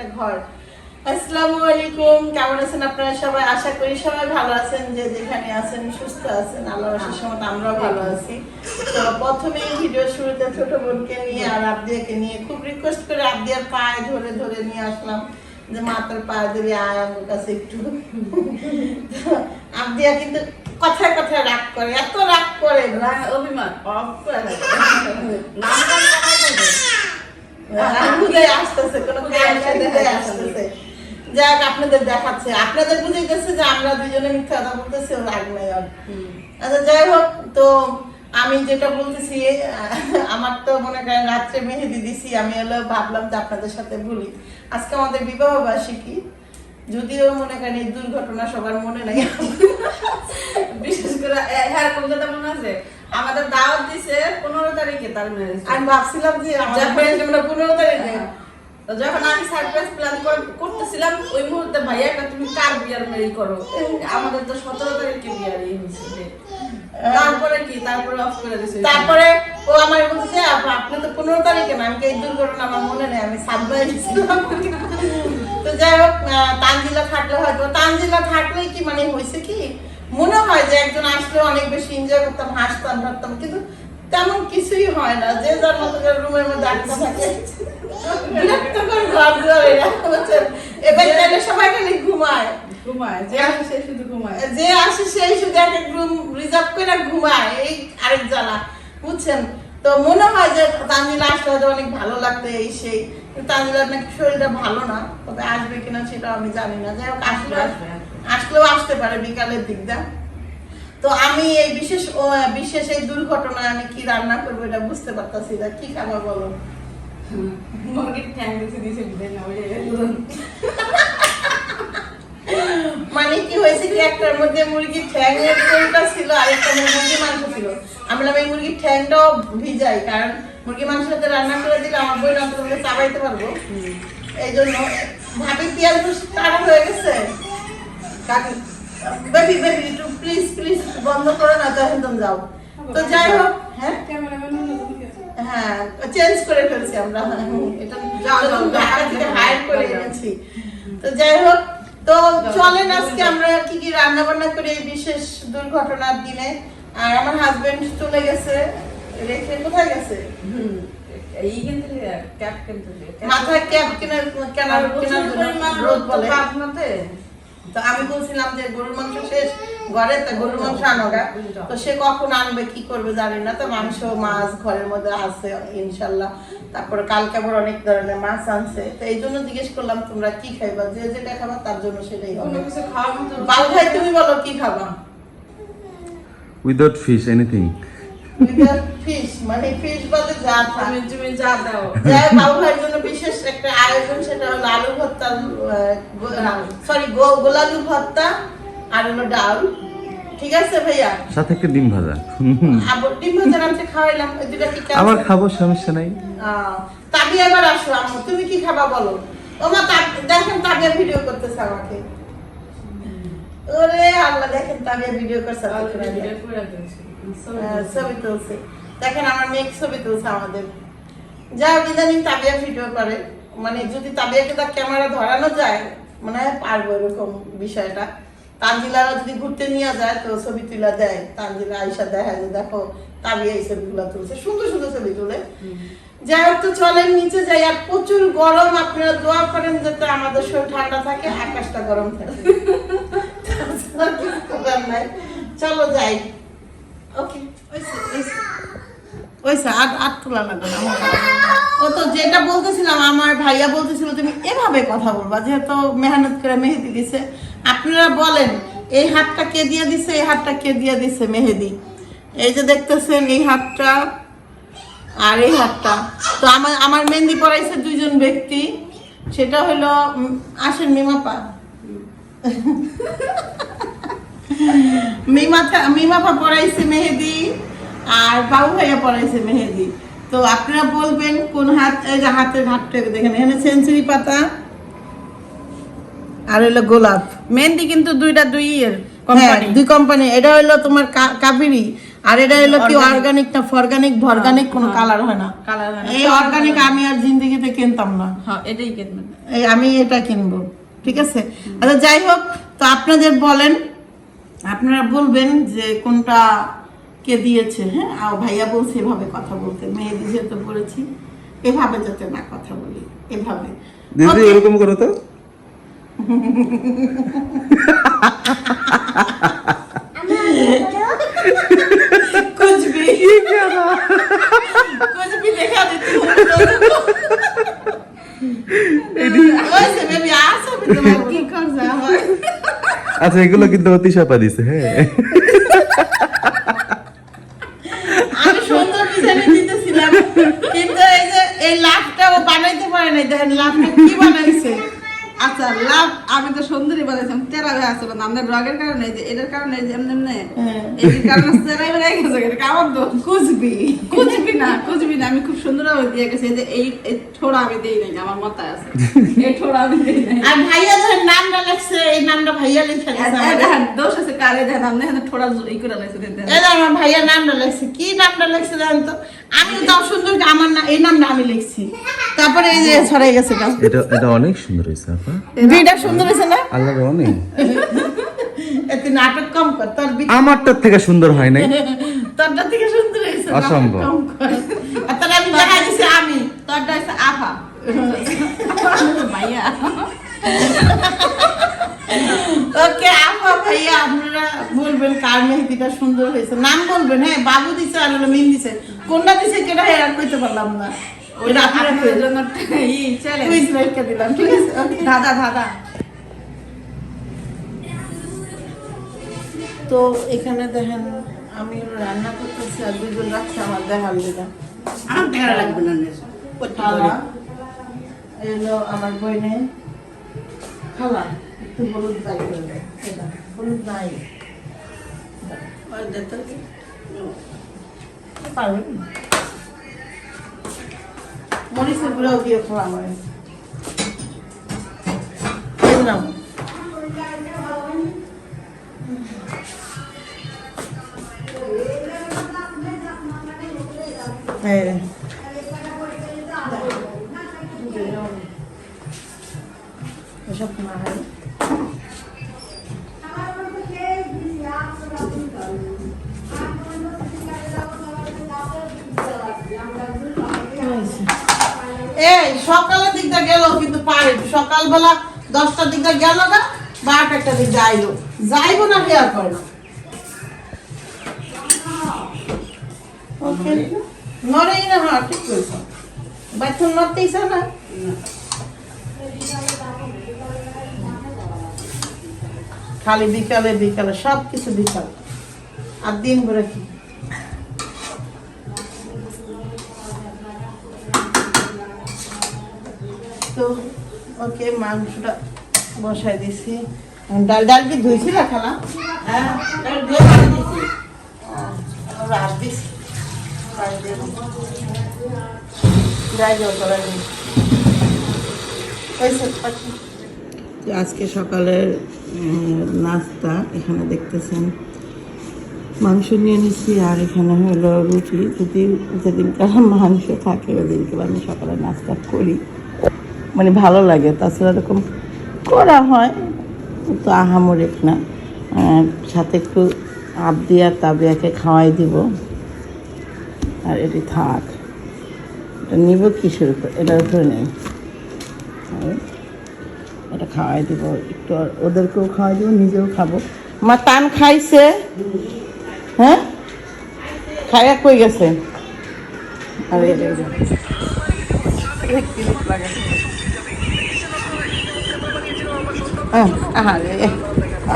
একটা ঘর। আসসালামু আলাইকুম, কেমন আছেন আপনারা সবাই? আশা করি সবাই ভালো আছেন, যে যেখানে আছেন, সুস্থ আছেন। আল্লাহর আশীষ সময় আমরাও ভালো আছি। তো প্রথমে ভিডিও শুরুতে ছোট বোনকে নিয়ে আর আবদিয়াকে নিয়ে খুব রিকোয়েস্ট করে আবদিয়ার পায়ে ধরে ধরে নিয়ে আসলাম, যে মাতার পায়ে ধরে আয় আমার কাছে একটু। আবদিয়া কিন্তু কথায় কথায় রাগ করে, এত রাগ করে। অভিমান যাক আপনাদের দেখাচ্ছে। আপনাদের বুঝাইতেছে যে আমরা দুজনে মিথ্যা কথা বলতেছি ওর রাগ নাই আচ্ছা যাই হোক তো আমি যেটা বলতেছি আমার তো মনে করেন রাত্রে মেহেদি দিছি আমি হলো ভাবলাম যে আপনাদের সাথে বলি। আজকে আমাদের বিবাহ বার্ষিকী যদিও মনে করেন এই দুর্ঘটনা সবার মনে নাই। বিশেষ করে হ্যাঁ কোন কথা মনে আছে? আমাদের দাওয়াত দিছে পনেরো তারিখে তার ম্যারেজ আমি ভাবছিলাম যে আমরা পনেরো তারিখে। তো যখন আমি সারপ্রাইজ প্ল্যান করতেছিলাম ওই মুহূর্তে ভাইয়া তুমি কার বিয়ার মেরি করো? আমাদের তো সতেরো তারিখে বিয়ার ইয়ে হয়েছে তারপরে কি? তারপরে অফ করে দিছে। তারপরে ও আমার বলছে আপনি তো পনেরো তারিখে না আমি এই দুর্ঘটনা আমার মনে নেই আমি সাত বাইরে ছিলাম। তো যাই হোক তানজিলা থাকলে হয়তো তানজিলা থাকলেই কি মানে হয়েছে কি? মনে হয় যে একজন আসলে অনেক বেশি এনজয় করতাম হাসতাম ভাবতাম কিন্তু তেমন কিছুই হয় না। যে যার মতো রুমের মধ্যে আটকা থাকে বিরক্তকর ঘর এরা, এবার তাহলে সবাই খালি ঘুমায়। ঘুমায় যে আসে সে শুধু ঘুমায়। যে আসে সেই শুধু এক এক রুম রিজার্ভ করে ঘুমায় এই আরেক জ্বালা। বুঝছেন? তো মনে হয় যে তানজিলা আসলে হয়তো অনেক ভালো লাগতো এই সেই। কিন্তু তানজিলার নাকি শরীরটা ভালো না তবে আসবে কিনা সেটা আমি জানি না। যাই হোক আসলে আসবে। আসলেও আসতে পারে বিকালের দিকটা। তো আমি এই বিশেষ বিশেষ এই দুর্ঘটনায় আমি কি রান্না করব এটা বুঝতে পারতাছি না। কি খাব বলো? ঠ্যাং মানে কি হয়েছে কি একটার মধ্যে মুরগির ঝোলটা ছিল আর একটা মুরগির মাংস ছিল। এই মুরগির ঠ্যাংটাও ভিজাই কারণ মুরগির মাংস সাথে রান্না করে দিলে আমার বই চাবাইতে পারব। এই জন্য ভাবি পেঁয়াজ কাটা হয়ে গেছে। কাকি বেবি বেবি একটু প্লিজ প্লিজ বন্ধ করে না তো একদম যাও। তো যাই হোক হ্যাঁ? হ্যাঁ চেঞ্জ করে ফেলছি আমরা। এটা হায়ার করে এনেছি। তো যাই হোক তো চলেন আজকে আমরা কি কি রান্না বান্না করি এই বিশেষ দুর্ঘটনার দিনে। আর আমার হাজবেন্ড চলে গেছে। রেখে কোথায় গেছে? হুম মাথায় ক্যাপ কেনার কেনার কেনার রোদ বলে। তো আমি বলছিলাম যে গরুর মাংস শেষ ঘরে তো গরুর মাংস আনোগা তো সে কখন আনবে কি করবে জানি না তো মাংস মাছ ঘরের মধ্যে আছে ইনশাল্লাহ। তারপরে কালকে আবার অনেক ধরনের মাছ আনছে। তো এই জন্য জিজ্ঞেস করলাম তোমরা কি খাইবা? যে যেটা খাবা তার জন্য সেটাই হবে। বাবু ভাই তুমি বলো কি খাবা? Anything. ফিশ মানে ফিশ বলে যা তুমি তুমি যা দাও। যাই বাবু ভাইয়ের জন্য বিশেষ একটা আয়োজন সেটা হলো আলু ভর্তা সরি গোলালু ভর্তা আর হলো ডাল। ঠিক আছে ভাইয়া? সাথে একটা ডিম ভাজা। আবার ডিম ভাজা রাত্রে খাওয়াইলাম ওই কি আবার খাব সমস্যা নাই। তাবিয়া এবার আসো আম্মু তুমি কি খাবা বলো? ও মা দেখেন তাবিয়া ভিডিও করতেছে আমাকে। ওরে আল্লাহ দেখেন তাবিয়া ভিডিও করছে ভিডিও করে দিয়েছি। আহ, ছবি তুলছে। দেখেন আমার মেয়ে ছবি তুলছে আমাদের। যা ইদানিং তাবিয়া ভিডিও করে। মানে যদি তাবিয়াকে তার ক্যামেরা ধরানো যায় মনে হয় পারব এরকম বিষয়টা। তানজিলারা যদি ঘুরতে নিয়ে যায় তো ছবি তুলা দেয়। তানজিলা আইসা দেখা যে দেখো তাবিয়া এই ছবিগুলো তুলছে। সুন্দর সুন্দর ছবি তুলে। যাই হোক তো চলেন নিচে যাই। আর প্রচুর গরম আপনারা দোয়া করেন যাতে আমাদের শরীর ঠান্ডা থাকে আকাশটা গরম থাকে। চলো যাই। ও তো যেটা বলতেছিলাম, আমার ভাইয়া তুমি এভাবে কথা বলবা, যেহেতু মেহনত করে মেহেদি দিছে। আপনারা বলেন, এই হাতটা কে দিয়ে দিছে, এই হাতটা কে দিয়ে দিছে মেহেদি? এই যে দেখতেছেন, এই হাতটা আর এই হাতটা। তো আমার আমার মেহেন্দি পড়াইছে দুইজন ব্যক্তি, সেটা হলো আসেন মিমাপা মিমাথা মিমাপা পড়াইছে মেহেদি আর বাবু ভাইয়া পড়াইছে মেহেদি। তো আপনারা বলবেন কোন হাত এই যে হাতের হাতটা দেখেন। এখানে সেঞ্চুরি পাতা আর হলো গোলাপ। মেহেন্দি কিন্তু দুইটা দুই এর হ্যাঁ দুই কোম্পানি এটা হলো তোমার কাবেরি। আর এটা হলো কি অর্গানিক না ফরগানিক ভরগানিক কোনো কালার হয় না। কালার হয় না। এই অর্গানিক আমি আর জিন্দিগিতে কিনতাম না। হ্যাঁ এটাই কিনবেন। এই আমি এটা কিনবো। ঠিক আছে? আচ্ছা যাই হোক তো আপনাদের বলেন আপনারা বলবেন যে কোনটা কে দিয়েছে হ্যাঁ আর ভাইয়া বলছে এভাবে কথা বলতে মেহেদি যেহেতু বলেছি এভাবে যাতে না কথা বলি এভাবে দিদি Okay? এরকম করো তো कुछ भी कुछ भी देखा देती हूँ वैसे मैं भी आ सकती हूँ কি করছে আমার আচ্ছা এগুলো কিন্তু অতি সাপা দিছে হ্যাঁ। আমি সুন্দর ডিজাইন দিতেছিলাম, কিন্তু এই যে এই লাভটা ও বানাইতে পারে নাই। দেখেন লাভটা কি বানাইছে? আচ্ছা লাভ আমি তো সুন্দরী বলেছিলাম তেরা হয়ে আসলো না আমাদের রগের কারণে যে এটার কারণে যে এমনি এমনি হ্যাঁ। এই কারণে তেরাই বেড়ে গেছে এটা আমার দোষ কুচবি খুঁজবি না খুঁজবি না। আমি খুব সুন্দর ভাবে দিয়ে গেছি যে এই ছোড়া আমি দেই নাই আমার মাথায় আছে। এই ছোড়া আমি দেই নাই। আর ভাইয়া নামটা লাগছে এই নামটা ভাইয়া লিখে। দেখেন, দোষ আছে কারে? আপনি এখানে ছোড়া এই করে এই আমার ভাইয়া নামটা লিখছে। কি নামটা লিখছে জানেন তো? আমি তাও সুন্দর আমার না এই নামটা আমি লিখছি। তারপরে এই যে ছড়াই গেছে এটা এটা অনেক সুন্দর হয়েছে আপা। বিটা সুন্দর হয়েছে না? আল্লাহর অনেক এত নাটক কম কর তোর আমারটার থেকে সুন্দর হয় নাই। তোরটা থেকে সুন্দর হয়েছে অসম্ভব। আর তাহলে আমি দেখা দিছি আমি। তোরটা হচ্ছে আফা ভাইয়া। ওকে আপা ভাইয়া আপনারা বলবেন কার মেহেদিটা সুন্দর হয়েছে। নাম বলবেন হ্যাঁ বাবু দিছে আর হলো মিন দিছে। কোনটা দিছে কেটা হ্যাঁ আর কইতে পারলাম না। ওইটা আপনারা আপনাদের জন্য ই চ্যালেঞ্জ কুইজ রেখে দিলাম ঠিক আছে? ওকে দাদা দাদা। তো এখানে দেখেন আমি রান্না করতেছি আর দুজন রাখছে আমার দেখাল দিলাম। আমার টাকা লাগবে না এলো আমার বইনে। খালা একটু হলুদ দাই করবে হলুদ নাই ওই দে তো। পারবেন মরিচের গুঁড়াও দিয়ে খাওয়া হ্যাঁ। এসব না এই সকালের দিকটা গেল কিন্তু পারে সকালবেলা দশটার দিকটা গেল না বারোটা একটা দিক যাইলো। যাইবো না হেয়ার করে ওকে নড়েই না হ্যাঁ ঠিক করেছ বাচ্চা নড়তেইছ না? খালি বিকালে বিকালে সব কিছু বিকাল। আর দিন ভরে কি? তো, ওকে মাংসটা বসাই দিছি। ডাল ডাল কি ধুইছিল খালা? হ্যাঁ ডাল আজকে সকালের নাস্তা, এখানে দেখতেছেন মাংস নিয়ে নিচ্ছি আর এখানে হলো রুটি। যদি যেদিনকার মাংস থাকে, ওদিনকে আমি সকালে নাস্তা করি। মানে ভালো লাগে, তাছাড়া এরকম করা হয়, তো আহামরিক না। সাথে একটু আবদিয়া তাবিয়াকে খাওয়াই দিব। আর এটি থাক। এটা নিব কিসের উপর? এটার উপরে নেই। এটা খাওয়াই দিব। একটু আর ওদেরকেও খাওয়াই দিব, নিজেও খাব। মা তান খাইছে? হ্যাঁ? খাইয়া কই গেছে? আর।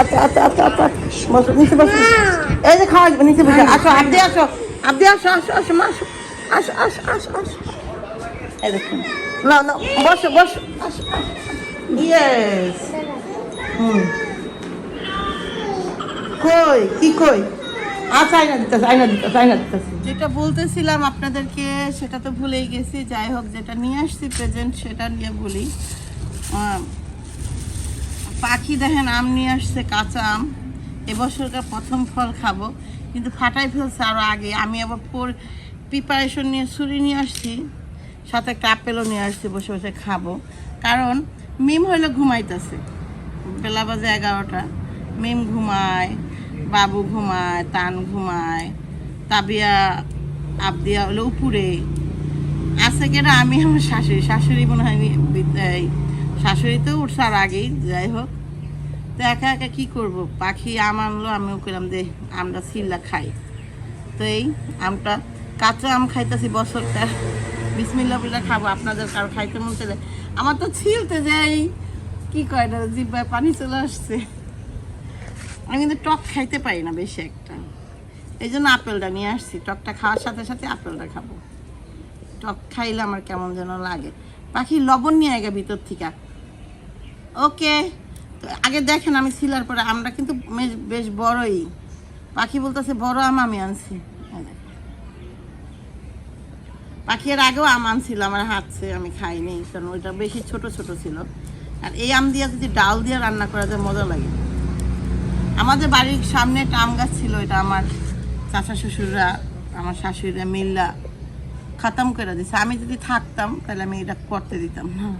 আচ্ছা আচ্ছা আচ্ছা আচ্ছা। নিচে বসো। এই যে খাওয়া নিচে বসে। আসো আপনি আসো। আপনি আসো আসো আসো, মা, আসো আসো আসো আসো আসো। এই দেখুন। না না বসো বসো, আসো ইয়েস হুম। কই, কি কই? আচ্ছা আইনা দিতেছে আইনা দিতেছে আইনা দিতেছে। যেটা বলতেছিলাম আপনাদেরকে, সেটা তো ভুলেই গেছি। যাই হোক, যেটা নিয়ে আসছি প্রেজেন্ট সেটা নিয়ে বলি। পাখি দেখেন, আম নিয়ে আসছে, কাঁচা আম। এবছরকার প্রথম ফল খাব। কিন্তু ফাটাই ফেলছে আরও আগে। আমি আবার পর প্রিপারেশন নিয়ে, ছুরি নিয়ে আসছি, সাথে একটা আপেলও নিয়ে আসছি, বসে বসে খাব। কারণ মিম হইল ঘুমাইতেছে। বেলা বাজে এগারোটা। মিম ঘুমায়, বাবু ঘুমায়, তান ঘুমায়, তাবিয়া, আবদিয়া হলো উপরে। আছে কেন আমি আমার শাশুড়ি শাশুড়ি মনে হয় শাশুড়ি তো উঠছে আর আগেই, যাই হোক। তো একা একা কী করব? পাখি আম আনলো, আমিও করলাম দে আমরা সিল্লা খাই। তো এই আমটা, কাঁচা আম খাইতেছি বছরটা। বিসমিল্লা বিল্লা খাব, আপনাদের কারও খাইতে মন চলে আমার তো ছিলতে যাই। কি কয় না, জিব্বায় পানি চলে আসছে। আমি কিন্তু টক খাইতে পারি না বেশি একটা। এই জন্য আপেলটা নিয়ে আসছি। টকটা খাওয়ার সাথে সাথে আপেলটা খাব। টক খাইলে আমার কেমন যেন লাগে। পাখি লবণ নিয়ে আগে ভিতর থেকে। ওকে। আগে দেখেন আমি ছিলার পরে, আমরা কিন্তু বেশ- বড়ই। পাখি বলতেছে, বড় আম আমি আনছি। পাখি এর আগেও আম আনছিল, আমার হাতছে আমি খাইনি, কারণ ওইটা বেশি ছোট ছোট ছিল। আর এই আম দিয়ে যদি ডাল দিয়ে রান্না করা যায়, মজা লাগে। আমাদের বাড়ির সামনে একটা আম গাছ ছিল এটা আমার চাচা শ্বশুররা, আমার শাশুড়িরা মিল্লা খতম করে দিছে। আমি যদি থাকতাম, তাহলে আমি এটা করতে দিতাম, না?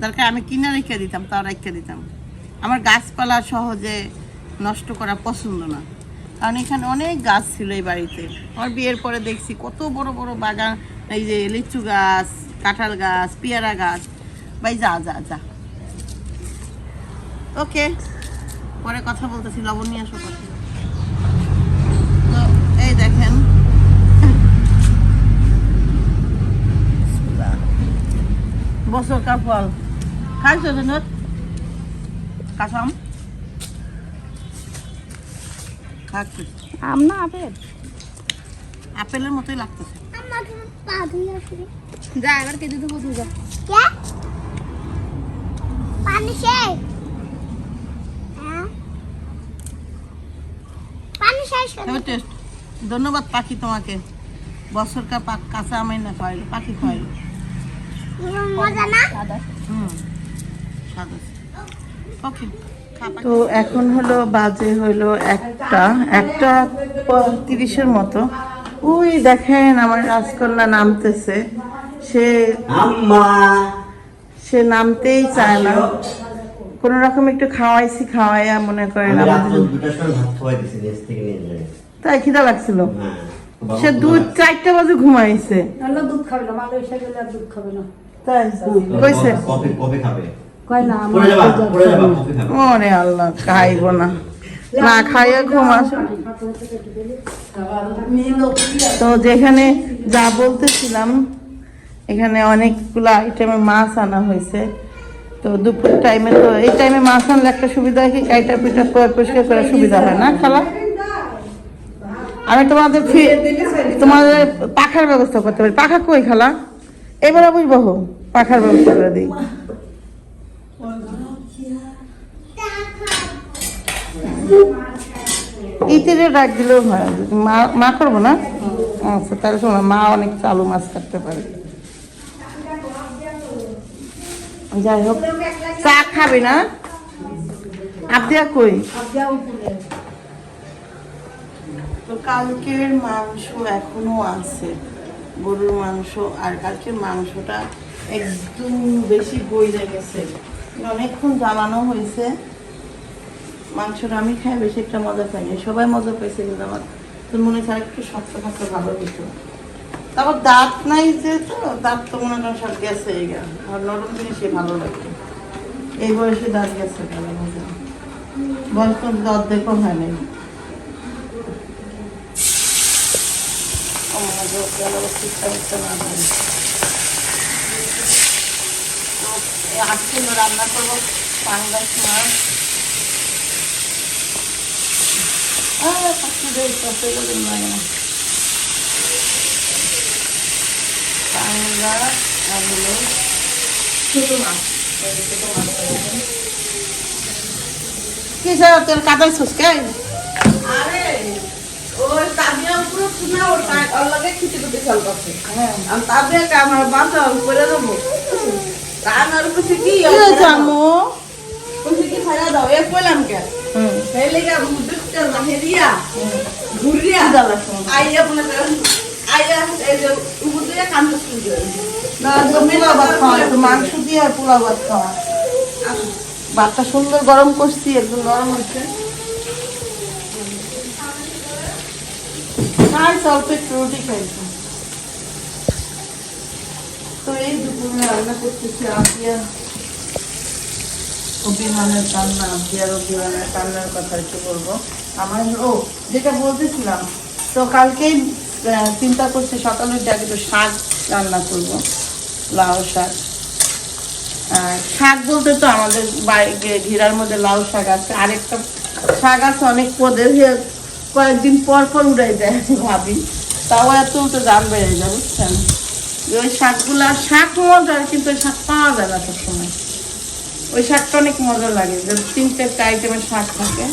দরকার আমি কিনে রেখে দিতাম, তাও রেখে দিতাম। আমার গাছপালা সহজে নষ্ট করা পছন্দ না। কারণ এখানে অনেক গাছ ছিল এই বাড়িতে। আমার বিয়ের পরে দেখছি কত বড় বড় বাগান এই যে লিচু গাছ কাঁঠাল গাছ পেয়ারা গাছ। ভাই যা যা যা। ওকে পরে কথা বলতেছি লবণ নিয়ে আসো কথা তো এই দেখেন। বছর কার ফল খাইছো কাঁচাম আম? না আপেল। আপেলের মতোই লাগতেছে। যা এবার কেটে দেবো তুই যা। পানি শেষ হ্যাঁ? টেস্ট ধন্যবাদ পাখি তোমাকে। বছর কা পাক- কাঁচা আমই না খাওয়াইলো পাখি খাওয়াইলো। মজা না? হুম। স্বাদ আছে। ওকে তো এখন হলো বাজে হলো একটা একটা তিরিশের মতো। ওই দেখেন আমার রাজকন্যা নামতেছে। সে আম্মা। সে নামতেই চায় না। কোন রকম একটু খাওয়াইছি খাওয়াইয়া মনে করেন তাই খিদা লাগছিল? হ্যাঁ সে দুধ চারটা বাজে ঘুমাইছে। দুধ খাবে না মালয়েশিয়া গেলে দুধ খাবে না। তাই? কইছে? খাবে। কয় না ওরে আল্লাহ খাইব না। না খাইয়া ঘুম। আসে তো যেখানে যা বলতেছিলাম এখানে অনেকগুলো আইটেমে মাছ আনা হয়েছে। তো দুপুর টাইমে তো এই টাইমে মাছ আনলে একটা সুবিধা হয় কি কাইটা পিঠা পর পরিষ্কার করা সুবিধা হয় না খালা? আমি তোমাদের ফি- তোমাদের পাখার ব্যবস্থা করতে পারি। পাখা কই খালা? এবার বুঝব পাখার ব্যবস্থা করে দিই। ডাক দিলেও মা মা করব না? আচ্ছা তাহলে শোনো, মা অনেক চালু মাছ কাটতে পারে। যাই হোক, চা খাবে না? আবদিয়া কই? তো কালকের মাংস এখনও আছে। গরুর মাংস, আর কালকের মাংসটা একদম বেশি বইলে গেছে। অনেকক্ষণ জ্বালানো হয়েছে। মাংসটা আমি খাই, বেশি একটা মজা পাইনি। সবাই মজা পাইছে কিন্তু আমার। তো মনে হয় একটু শক্ত শক্ত ভালো হতো তারপর দাঁত নাই যে তো, দাঁত তো মনে করেন সব গেছে এই গা। আর নরম জিনিসই ভালো লাগে। এই বয়সে দাঁত গেছে ভালো মজা বয়স তো দেখো হয় নাই। তো, এই আজকে রান্না করব পাঙ্গাস মাছ। পাঙ্গাস আর হলো ছোটো মাছ। ছোটো মাছ কি স্যার তোর সুস্কাই আরে ওই তাবিয়া পুরো চুনা ওর ওর লাগে খিচে করতে চাল করছে আমি তাবিয়া আমার বাঁধা করে দেবো। আমার কিছু কি কি হয়েছে আম্মু? কিছু কি ছাড়া দাও? এ কইলাম কে? হুম। সেই লেগে দুধটা ঘুরিয়া খিদা লাগছে। আইয়া আইয়া এই যে উপর দিয়ে কান্দতে না আজকে পোলাও ভাত খাওয়া মাংস দিয়ে আর পোলাও ভাত খাওয়া। ভাতটা সুন্দর গরম করছি একদম নরম হচ্ছে। খাইছি অল্প একটু রুটি খাইছি। তো দুপুরে রান্না করতেছি, আপিয়া। অভিমানের কান্না আপিয়ার অভিমানের কান্নার কথা একটু বলব। আমার, ও, যেটা বলতেছিলাম, তো চিন্তা করছি সকালের ডাকে একটু শাক রান্না করব, লাউ শাক। শাক বলতে তো আমাদের বাড়িতে, ঘিরার মধ্যে লাউ শাক আছে। আরেকটা শাক আছে অনেক পদের কয়েকদিন পর পর উড়াই দেয় ভাবি। তাও এত তো দাম বেড়ে যায়, বুঝছেন? ওই শাকগুলা, শাক মজার, কিন্তু ওই শাক পাওয়া যায় না সবসময়। ওই শাকটা অনেক মজা লাগে, যে তিন চারটা আইটেমের শাক থাকে।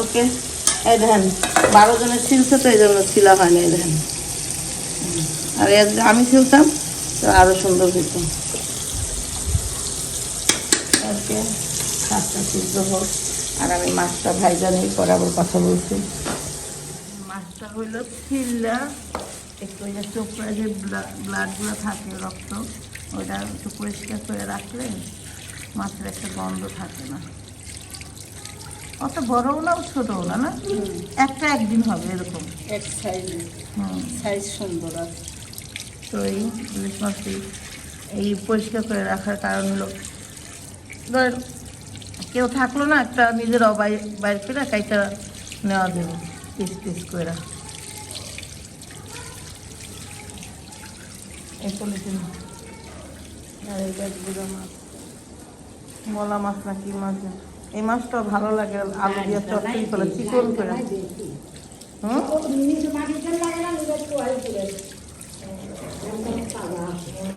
ওকে, এই দেখেন, বারো জনের ছিলছে তো, এই জন্য ছিলা হয়নি, এই দেখেন। আর আমি ছিলতাম, তো আরও সুন্দর হতো ওকে, শাকটা সিদ্ধ হোক। আর আমি মাছটা ভাইজা নিয়ে পরে আবার কথা বলছি। মাছটা হইল ছিল্লা একটু ওই যে চোখড়া যে ব্লাডগুলো থাকে রক্ত ওটা একটু পরিষ্কার করে রাখলে মাছের একটা গন্ধ থাকে না। অত বড়ও না ছোটও না? না একটা একদিন হবে এরকম। এক সাইজ। সাইজ সুন্দর আছে তো এই ইলিশ মাছটি এই পরিষ্কার করে রাখার কারণ হলো ধর কেউ থাকল না একটা নিজের অবাই বাইর করে কাইটা নেওয়া দেবো পিস পিস করে। এই পলিথিন আর এই ব্যাগগুলো মাছ। মলা মাছ না কি মাছ? এই মাছটা ভালো লাগে আলু দিয়ে চটকি করে চিকন করে। হুম?